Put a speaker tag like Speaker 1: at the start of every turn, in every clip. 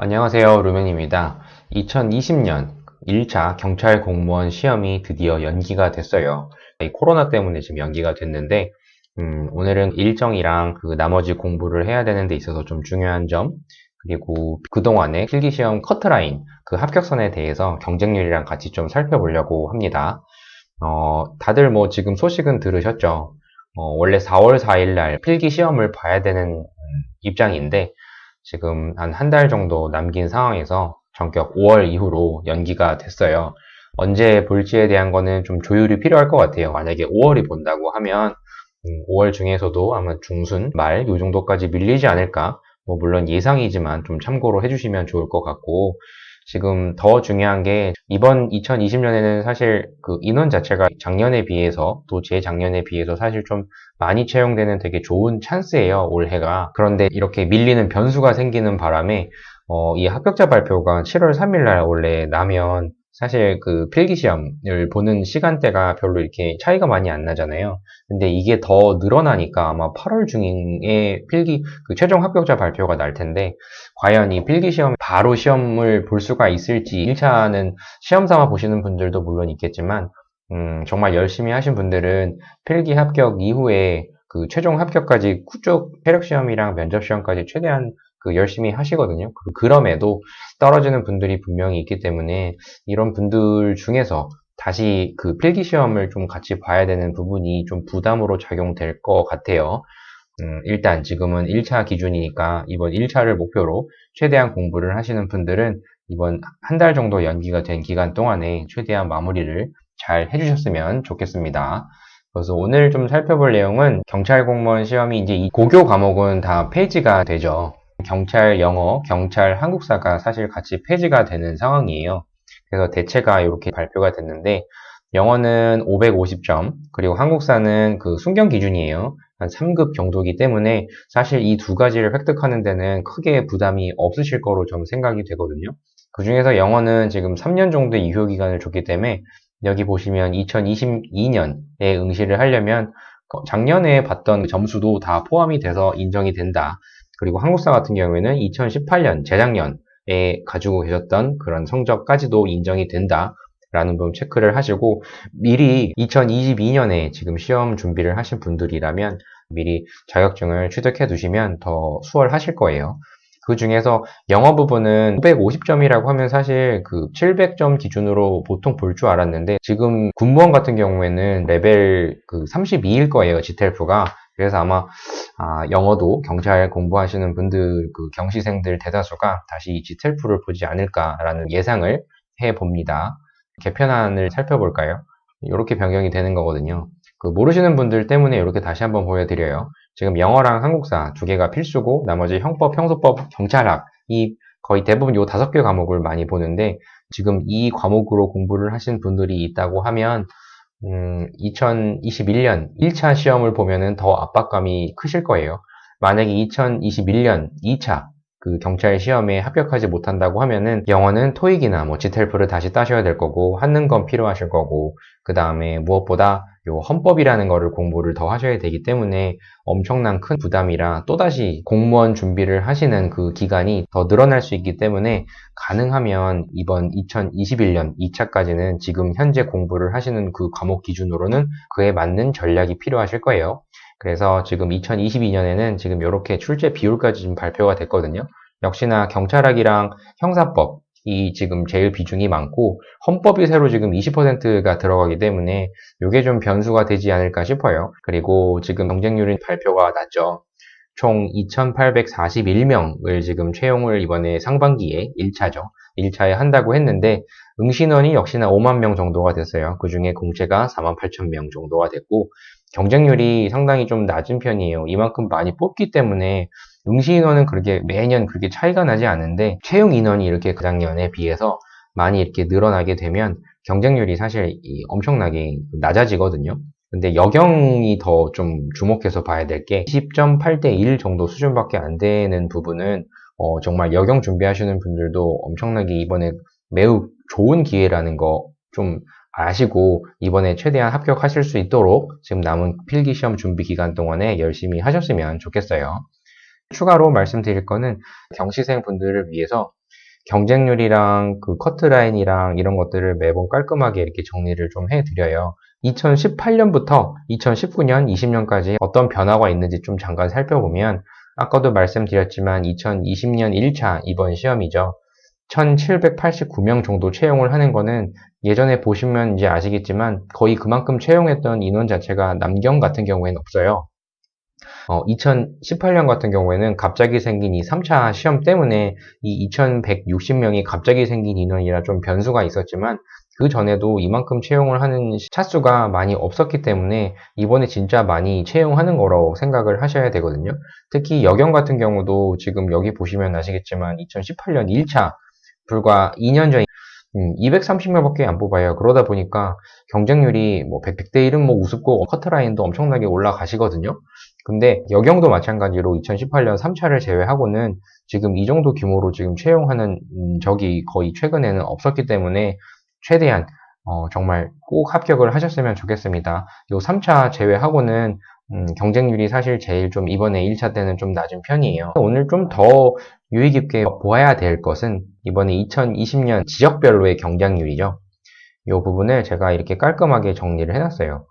Speaker 1: 안녕하세요. 루멘입니다. 2020년 1차 경찰 공무원 시험이 드디어 연기가 됐어요. 이 코로나 때문에 지금 연기가 됐는데, 음, 오늘은 일정이랑 그 나머지 공부를 해야 되는 데 있어서 좀 중요한 점, 그리고 그동안의 필기시험 커트라인, 그 합격선에 대해서 경쟁률이랑 같이 좀 살펴보려고 합니다. 어, 다들 뭐 지금 소식은 들으셨죠? 어, 원래 4월 4일 날 필기시험을 봐야 되는 음, 입장인데, 지금 한 한 달 정도 남긴 상황에서 전격 5월 이후로 연기가 됐어요. 언제 볼지에 대한 거는 좀 조율이 필요할 것 같아요. 만약에 5월이 본다고 하면 5월 중에서도 아마 중순 말 요 정도까지 밀리지 않을까. 뭐 물론 예상이지만 좀 참고로 해주시면 좋을 것 같고 지금 더 중요한 게 이번 2020년에는 사실 그 인원 자체가 작년에 비해서 또 재작년에 비해서 사실 좀 많이 채용되는 되게 좋은 찬스예요 올해가. 그런데 이렇게 밀리는 변수가 생기는 바람에 어, 이 합격자 발표가 7월 3일 날 원래 나면 사실 그 필기 시험을 보는 시간대가 별로 이렇게 차이가 많이 안 나잖아요. 근데 이게 더 늘어나니까 아마 8월 중에 필기 그 최종 합격자 발표가 날 텐데 과연 이 필기 시험 바로 시험을 볼 수가 있을지 1차는 시험 삼아 보시는 분들도 물론 있겠지만 음, 정말 열심히 하신 분들은 필기 합격 이후에 그 최종 합격까지 쭉 체력 시험이랑 면접 시험까지 최대한 그 열심히 하시거든요. 그- 그럼에도 떨어지는 분들이 분명히 있기 때문에 이런 분들 중에서 다시 그 필기 시험을 좀 같이 봐야 되는 부분이 좀 부담으로 작용될 것 같아요. 음, 일단 지금은 1차 기준이니까 이번 1차를 목표로 최대한 공부를 하시는 분들은 이번 한 달 정도 연기가 된 기간 동안에 최대한 마무리를 잘 해주셨으면 좋겠습니다. 그래서 오늘 좀 살펴볼 내용은 경찰 공무원 시험이 이제 이 고교 과목은 다 폐지가 되죠. 경찰 영어, 경찰 한국사가 사실 같이 폐지가 되는 상황이에요. 그래서 대체가 이렇게 발표가 됐는데 영어는 550점, 그리고 한국사는 그 순경 기준이에요. 한 3급 정도이기 때문에 사실 이 두 가지를 획득하는 데는 크게 부담이 없으실 거로 좀 생각이 되거든요. 그 중에서 영어는 지금 3년 정도의 유효 기간을 줬기 때문에 여기 보시면 2022년에 응시를 하려면 어, 작년에 봤던 점수도 다 포함이 돼서 인정이 된다. 그리고 한국사 같은 경우에는 2018년, 재작년에 가지고 계셨던 그런 성적까지도 인정이 된다. 라는 부분 체크를 하시고 미리 2022년에 지금 시험 준비를 하신 분들이라면 미리 자격증을 취득해 두시면 더 수월하실 거예요. 그 중에서 영어 부분은 550점이라고 하면 사실 그 700점 기준으로 보통 볼 줄 알았는데 지금 군무원 같은 경우에는 레벨 그 32일 거예요, GTLF가. 그래서 아마 아, 영어도 경찰 공부하시는 분들 그 경시생들 대다수가 다시 이 GTLF를 보지 않을까라는 예상을 해 봅니다. 개편안을 살펴볼까요? 이렇게 변경이 되는 거거든요. 그 모르시는 분들 때문에 이렇게 다시 한번 보여드려요. 지금 영어랑 한국사 두 개가 필수고 나머지 형법, 형소법, 경찰학 이 거의 대부분 요 다섯 개 과목을 많이 보는데 지금 이 과목으로 공부를 하신 분들이 있다고 하면 음, 2021년 1차 시험을 보면은 더 압박감이 크실 거예요. 만약에 2021년 2차 그 경찰 시험에 합격하지 못한다고 하면은 영어는 토익이나 뭐 지텔프를 다시 따셔야 될 거고 하는 건 필요하실 거고 그 다음에 무엇보다 요 헌법이라는 거를 공부를 더 하셔야 되기 때문에 엄청난 큰 부담이라 또다시 공무원 준비를 하시는 그 기간이 더 늘어날 수 있기 때문에 가능하면 이번 2021년 2차까지는 지금 현재 공부를 하시는 그 과목 기준으로는 그에 맞는 전략이 필요하실 거예요. 그래서 지금 2022년에는 지금 이렇게 출제 비율까지 지금 발표가 됐거든요. 역시나 경찰학이랑 형사법 이 지금 제일 비중이 많고 헌법이 새로 지금 20%가 들어가기 때문에 이게 좀 변수가 되지 않을까 싶어요. 그리고 지금 경쟁률은 발표가 났죠. 총 2,841명을 지금 채용을 이번에 상반기에 1차죠. 1차에 한다고 했는데 응신원이 역시나 5만 명 정도가 됐어요. 그 중에 공채가 4만 8천 명 정도가 됐고 경쟁률이 상당히 좀 낮은 편이에요. 이만큼 많이 뽑기 때문에 응시 인원은 그렇게 매년 그렇게 차이가 나지 않는데 채용 인원이 이렇게 그 작년에 비해서 많이 이렇게 늘어나게 되면 경쟁률이 사실 엄청나게 낮아지거든요. 근데 여경이 더 좀 주목해서 봐야 될 게 10.8대 1 정도 수준밖에 안 되는 부분은 어, 정말 여경 준비하시는 분들도 엄청나게 이번에 매우 좋은 기회라는 거 좀 아시고 이번에 최대한 합격하실 수 있도록 지금 남은 필기 시험 준비 기간 동안에 열심히 하셨으면 좋겠어요. 추가로 말씀드릴 거는 경시생 분들을 위해서 경쟁률이랑 그 커트라인이랑 이런 것들을 매번 깔끔하게 이렇게 정리를 좀 해드려요. 2018년부터 2019년, 20년까지 어떤 변화가 있는지 좀 잠깐 살펴보면 아까도 말씀드렸지만 2020년 1차 이번 시험이죠. 1789명 정도 채용을 하는 거는 예전에 보시면 이제 아시겠지만 거의 그만큼 채용했던 인원 자체가 남경 같은 경우에는 없어요. 어, 2018년 같은 경우에는 갑자기 생긴 이 3차 시험 때문에 이 2160명이 갑자기 생긴 인원이라 좀 변수가 있었지만 그 전에도 이만큼 채용을 하는 차수가 많이 없었기 때문에 이번에 진짜 많이 채용하는 거라고 생각을 하셔야 되거든요. 특히 여경 같은 경우도 지금 여기 보시면 아시겠지만 2018년 1차 불과 2년 전 230명밖에 안 뽑아요. 그러다 보니까 경쟁률이 뭐 100, 대 1은 뭐 우습고 커트라인도 엄청나게 올라가시거든요. 근데 여경도 마찬가지로 2018년 3차를 제외하고는 지금 이 정도 규모로 지금 채용하는 적이 거의 최근에는 없었기 때문에 최대한 어, 정말 꼭 합격을 하셨으면 좋겠습니다. 요 3차 제외하고는 음, 경쟁률이 사실 제일 좀 이번에 1차 때는 좀 낮은 편이에요. 오늘 좀 더 유의 깊게 보아야 될 것은 이번에 2020년 지역별로의 경쟁률이죠. 이 부분을 제가 이렇게 깔끔하게 정리를 해놨어요.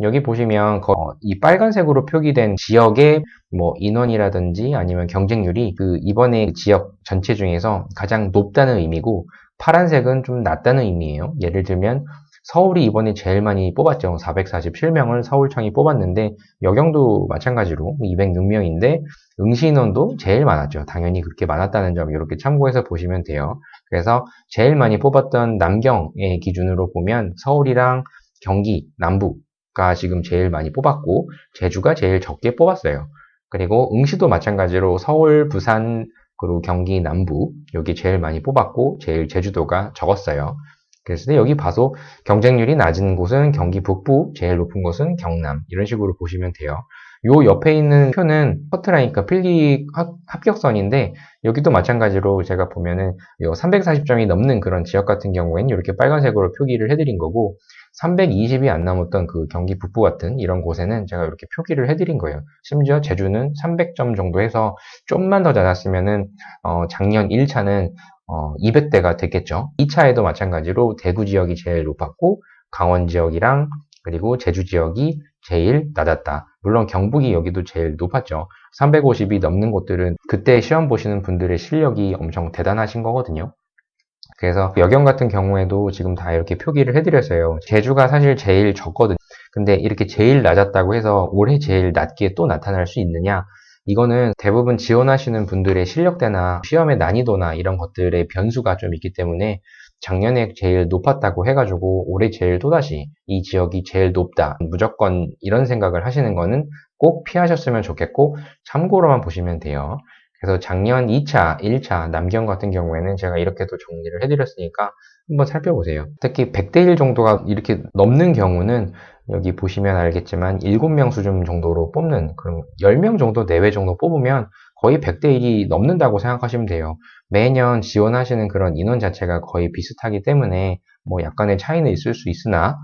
Speaker 1: 여기 보시면 이 빨간색으로 표기된 지역의 뭐 인원이라든지 아니면 경쟁률이 그 이번에 지역 전체 중에서 가장 높다는 의미고 파란색은 좀 낮다는 의미예요. 예를 들면 서울이 이번에 제일 많이 뽑았죠. 447명을 서울청이 뽑았는데 여경도 마찬가지로 206명인데 응시 인원도 제일 많았죠. 당연히 그렇게 많았다는 점 이렇게 참고해서 보시면 돼요. 그래서 제일 많이 뽑았던 남경의 기준으로 보면 서울이랑 경기, 남부가 지금 제일 많이 뽑았고 제주가 제일 적게 뽑았어요. 그리고 응시도 마찬가지로 서울, 부산, 그리고 경기 남부 여기 제일 많이 뽑았고 제일 제주도가 적었어요. 그래서 여기 봐서 경쟁률이 낮은 곳은 경기 북부, 제일 높은 곳은 경남 이런 식으로 보시면 돼요. 요 옆에 있는 표는 커트라니까 필기 합격선인데 여기도 마찬가지로 제가 보면은 요 340점이 넘는 그런 지역 같은 경우에는 이렇게 빨간색으로 표기를 해드린 거고 320이 안 남았던 그 경기 북부 같은 이런 곳에는 제가 이렇게 표기를 해드린 거예요. 심지어 제주는 300점 정도 해서 좀만 더 낮았으면은 어, 작년 1차는 어, 200대가 됐겠죠. 2차에도 마찬가지로 대구 지역이 제일 높았고 강원 지역이랑 그리고 제주 지역이 제일 낮았다. 물론 경북이 여기도 제일 높았죠. 350이 넘는 곳들은 그때 시험 보시는 분들의 실력이 엄청 대단하신 거거든요. 그래서 여경 같은 경우에도 지금 다 이렇게 표기를 해드렸어요. 제주가 사실 제일 적거든요. 근데 이렇게 제일 낮았다고 해서 올해 제일 낮게 또 나타날 수 있느냐? 이거는 대부분 지원하시는 분들의 실력대나 시험의 난이도나 이런 것들의 변수가 좀 있기 때문에 작년에 제일 높았다고 해가지고 올해 제일 또다시 이 지역이 제일 높다 무조건 이런 생각을 하시는 거는 꼭 피하셨으면 좋겠고 참고로만 보시면 돼요. 그래서 작년 2차, 1차 남경 같은 경우에는 제가 이렇게 도 정리를 해드렸으니까 한번 살펴보세요. 특히 100대 1 정도가 이렇게 넘는 경우는 여기 보시면 알겠지만 7명 수준 정도로 뽑는 그런 10명 정도 내외 정도 뽑으면 거의 100대 1이 넘는다고 생각하시면 돼요. 매년 지원하시는 그런 인원 자체가 거의 비슷하기 때문에 뭐 약간의 차이는 있을 수 있으나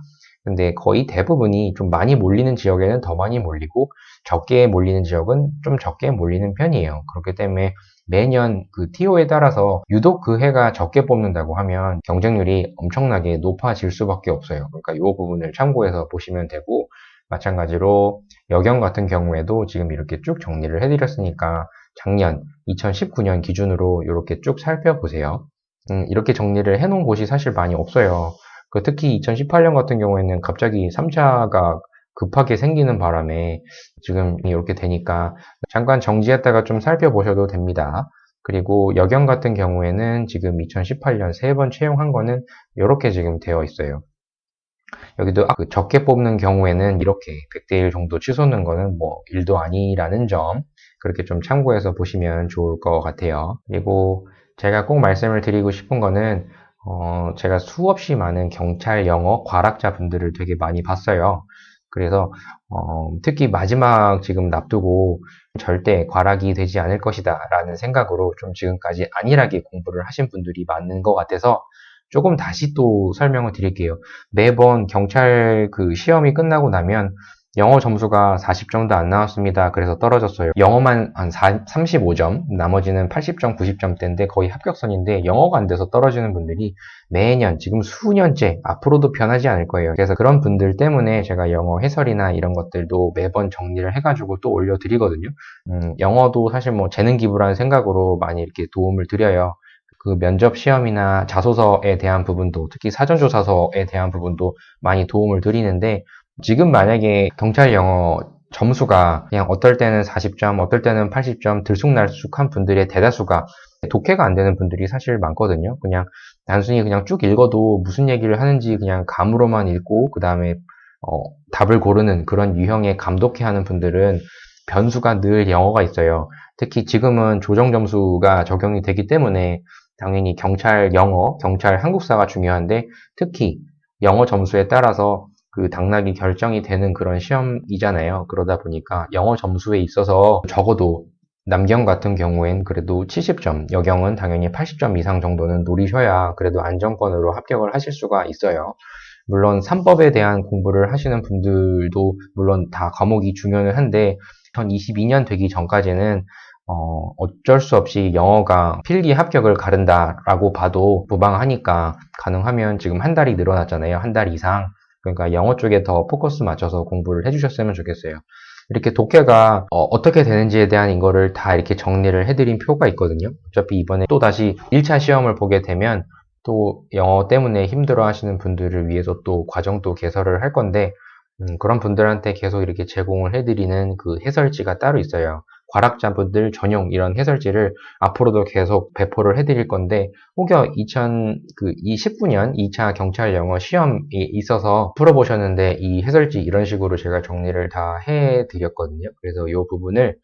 Speaker 1: 근데 거의 대부분이 좀 많이 몰리는 지역에는 더 많이 몰리고 적게 몰리는 지역은 좀 적게 몰리는 편이에요. 그렇기 때문에 매년 그 TO에 따라서 유독 그 해가 적게 뽑는다고 하면 경쟁률이 엄청나게 높아질 수밖에 없어요. 그러니까 이 부분을 참고해서 보시면 되고 마찬가지로 여경 같은 경우에도 지금 이렇게 쭉 정리를 해드렸으니까 작년 2019년 기준으로 이렇게 쭉 살펴보세요. 음, 이렇게 정리를 해놓은 곳이 사실 많이 없어요. 그 특히 2018년 같은 경우에는 갑자기 3차가 급하게 생기는 바람에 지금 이렇게 되니까 잠깐 정지했다가 좀 살펴보셔도 됩니다. 그리고 여경 같은 경우에는 지금 2018년 세 번 채용한 거는 이렇게 지금 되어 있어요. 여기도 그 적게 뽑는 경우에는 이렇게 100대 1 정도 치솟는 거는 뭐 일도 아니라는 점 그렇게 좀 참고해서 보시면 좋을 것 같아요. 그리고 제가 꼭 말씀을 드리고 싶은 거는 어, 제가 수없이 많은 경찰 영어 과락자 분들을 되게 많이 봤어요. 그래서 어, 특히 마지막 지금 납두고 절대 과락이 되지 않을 것이다 라는 생각으로 좀 지금까지 안일하게 공부를 하신 분들이 많은 것 같아서 조금 다시 또 설명을 드릴게요. 매번 경찰 그 시험이 끝나고 나면 영어 점수가 40점도 안 나왔습니다. 그래서 떨어졌어요. 영어만 한 4, 35점, 나머지는 80점, 90점대인데 거의 합격선인데 영어가 안 돼서 떨어지는 분들이 매년 지금 수년째 앞으로도 변하지 않을 거예요. 그래서 그런 분들 때문에 제가 영어 해설이나 이런 것들도 매번 정리를 해가지고 또 올려드리거든요. 음, 영어도 사실 뭐 재능 기부라는 생각으로 많이 이렇게 도움을 드려요. 그 면접 시험이나 자소서에 대한 부분도 특히 사전조사서에 대한 부분도 많이 도움을 드리는데 지금 만약에 경찰 영어 점수가 그냥 어떨 때는 40점, 어떨 때는 80점 들쑥날쑥한 분들의 대다수가 독해가 안 되는 분들이 사실 많거든요. 그냥 단순히 그냥 쭉 읽어도 무슨 얘기를 하는지 그냥 감으로만 읽고 그 다음에 어, 답을 고르는 그런 유형의 감독해 하는 분들은 변수가 늘 영어가 있어요. 특히 지금은 조정 점수가 적용이 되기 때문에 당연히 경찰 영어, 경찰 한국사가 중요한데 특히 영어 점수에 따라서 그 당락이 결정이 되는 그런 시험이잖아요. 그러다 보니까 영어 점수에 있어서 적어도 남경 같은 경우엔 그래도 70점, 여경은 당연히 80점 이상 정도는 노리셔야 그래도 안정권으로 합격을 하실 수가 있어요. 물론 3법에 대한 공부를 하시는 분들도 물론 다 과목이 중요는 한데 2022년 되기 전까지는 어, 어쩔 수 없이 영어가 필기 합격을 가른다라고 봐도 무방하니까 가능하면 지금 한 달이 늘어났잖아요. 한 달 이상. 그러니까 영어 쪽에 더 포커스 맞춰서 공부를 해주셨으면 좋겠어요. 이렇게 독해가 어, 떻게 되는지에 대한 이거를 다 이렇게 정리를 해드린 표가 있거든요. 어차피 이번에 또 다시 1차 시험을 보게 되면 또 영어 때문에 힘들어 하시는 분들을 위해서 또 과정도 개설을 할 건데 음, 그런 분들한테 계속 이렇게 제공을 해드리는 그 해설지가 따로 있어요. 과락자분들 전용 이런 해설지를 앞으로도 계속 배포를 해드릴 건데 혹여 2019년 2차 경찰 영어 시험이 있어서 풀어보셨는데 이 해설지 이런 식으로 제가 정리를 다 해드렸거든요. 그래서 이 부분을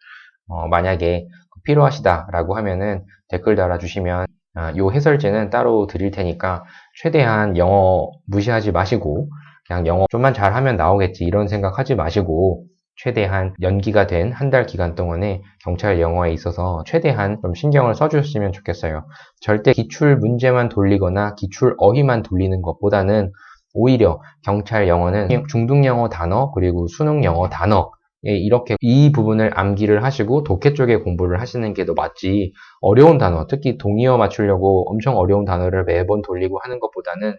Speaker 1: 어, 만약에 필요하시다라고 하면은 댓글 달아주시면 아, 이 해설지는 따로 드릴 테니까 최대한 영어 무시하지 마시고 그냥 영어 좀만 잘하면 나오겠지 이런 생각 하지 마시고 최대한 연기가 된 한 달 기간 동안에 경찰 영어에 있어서 최대한 좀 신경을 써주셨으면 좋겠어요. 절대 기출 문제만 돌리거나 기출 어휘만 돌리는 것보다는 오히려 경찰 영어는 중등 영어 단어 그리고 수능 영어 단어 예, 이렇게 이 부분을 암기를 하시고 독해 쪽에 공부를 하시는 게 더 맞지 어려운 단어 특히 동의어 맞추려고 엄청 어려운 단어를 매번 돌리고 하는 것보다는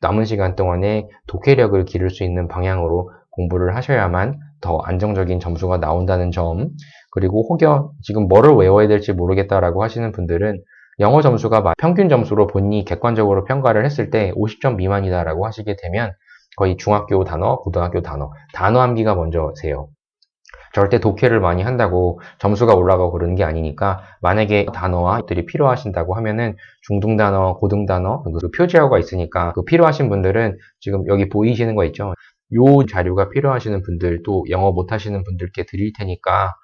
Speaker 1: 남은 시간 동안에 독해력을 기를 수 있는 방향으로 공부를 하셔야만 더 안정적인 점수가 나온다는 점 그리고 혹여 지금 뭐를 외워야 될지 모르겠다라고 하시는 분들은 영어 점수가 평균 점수로 본인이 객관적으로 평가를 했을 때 50점 미만이다라고 하시게 되면 거의 중학교 단어, 고등학교 단어, 단어 암기가 먼저세요. 절대 독해를 많이 한다고 점수가 올라가고 그러는 게 아니니까 만약에 단어와 들이 필요하신다고 하면은 중등 단어, 고등 단어 그 표지어가 있으니까 그 필요하신 분들은 지금 여기 보이시는 거 있죠? 요 자료가 필요하시는 분들 또 영어 못하시는 분들께 드릴 테니까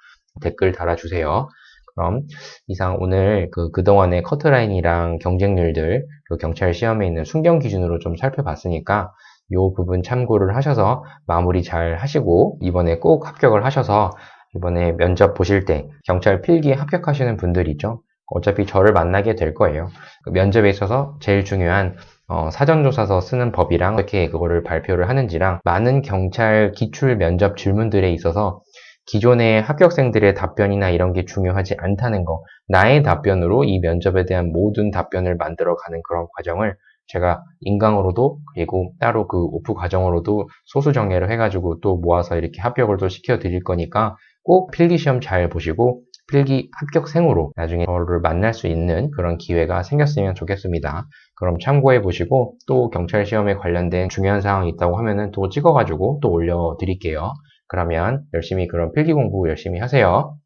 Speaker 1: 댓글 달아주세요. 그럼 이상 오늘 그 그동안의 커트라인이랑 경쟁률들 그 경찰 시험에 있는 순경 기준으로 좀 살펴봤으니까 요 부분 참고를 하셔서 마무리 잘 하시고 이번에 꼭 합격을 하셔서 이번에 면접 보실 때 경찰 필기 합격하시는 분들 있죠. 어차피 저를 만나게 될 거예요. 그 면접에 있어서 제일 중요한 어, 사전조사서 쓰는 법이랑 어떻게 그거를 발표를 하는지랑 많은 경찰 기출 면접 질문들에 있어서 기존의 합격생들의 답변이나 이런 게 중요하지 않다는 거 나의 답변으로 이 면접에 대한 모든 답변을 만들어가는 그런 과정을 제가 인강으로도 그리고 따로 그 오프 과정으로도 소수 정예를 해가지고 또 모아서 이렇게 합격을 또 시켜 드릴 거니까 꼭 필기시험 잘 보시고 필기 합격생으로 나중에 저를 만날 수 있는 그런 기회가 생겼으면 좋겠습니다. 그럼 참고해 보시고 또 경찰 시험에 관련된 중요한 사항이 있다고 하면은 또 찍어가지고 또 올려 드릴게요. 그러면 열심히 그런 필기 공부 열심히 하세요.